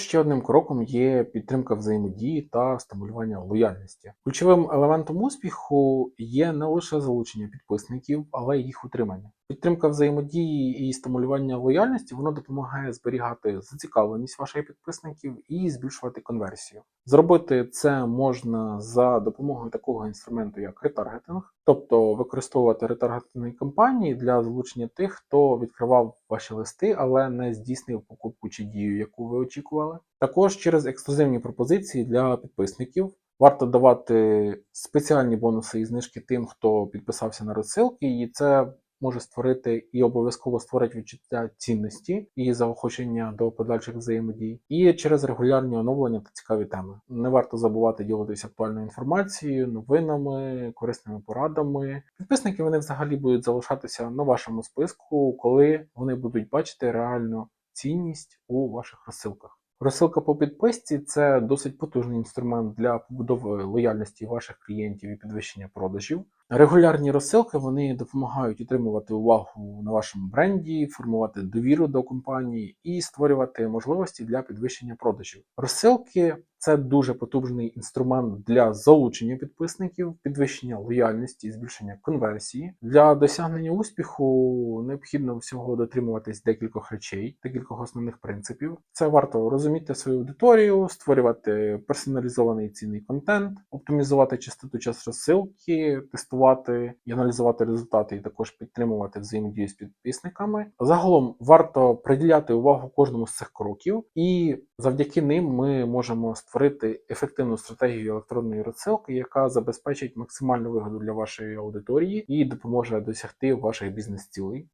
Ще одним кроком є підтримка взаємодії та стимулювання лояльності. Ключовим елементом успіху є не лише залучення підписників, але й їх утримання. Підтримка взаємодії і стимулювання лояльності воно допомагає зберігати зацікавленість ваших підписників і збільшувати конверсію. Зробити це можна за допомогою такого інструменту, як ретаргетинг, тобто використовувати ретаргетингові кампанії для залучення тих, хто відкривав ваші листи, але не здійснив покупку чи дію, яку ви очікували. Також через ексклюзивні пропозиції для підписників. Варто давати спеціальні бонуси і знижки тим, хто підписався на розсилки, і це може створити і обов'язково створить відчуття цінності і заохочення до подальших взаємодій, і через регулярні оновлення та цікаві теми. Не варто забувати ділитися актуальною інформацією, новинами, корисними порадами. Підписники вони взагалі будуть залишатися на вашому списку, коли вони будуть бачити реальну цінність у ваших розсилках. Розсилка по підписці це досить потужний інструмент для побудови лояльності ваших клієнтів і підвищення продажів. Регулярні розсилки вони допомагають утримувати увагу на вашому бренді, формувати довіру до компанії і створювати можливості для підвищення продажів. Розсилки це дуже потужний інструмент для залучення підписників, підвищення лояльності і збільшення конверсії. Для досягнення успіху необхідно всього дотримуватись декількох речей, декількох основних принципів. Це варто розуміти свою аудиторію, створювати персоналізований цінний контент, оптимізувати частоту час розсилки, тестувати і аналізувати результати, і також підтримувати взаємодію з підписниками. Загалом варто приділяти увагу кожному з цих кроків, і завдяки ним ми можемо створити ефективну стратегію електронної розсилки, яка забезпечить максимальну вигоду для вашої аудиторії і допоможе досягти ваших бізнес-цілей.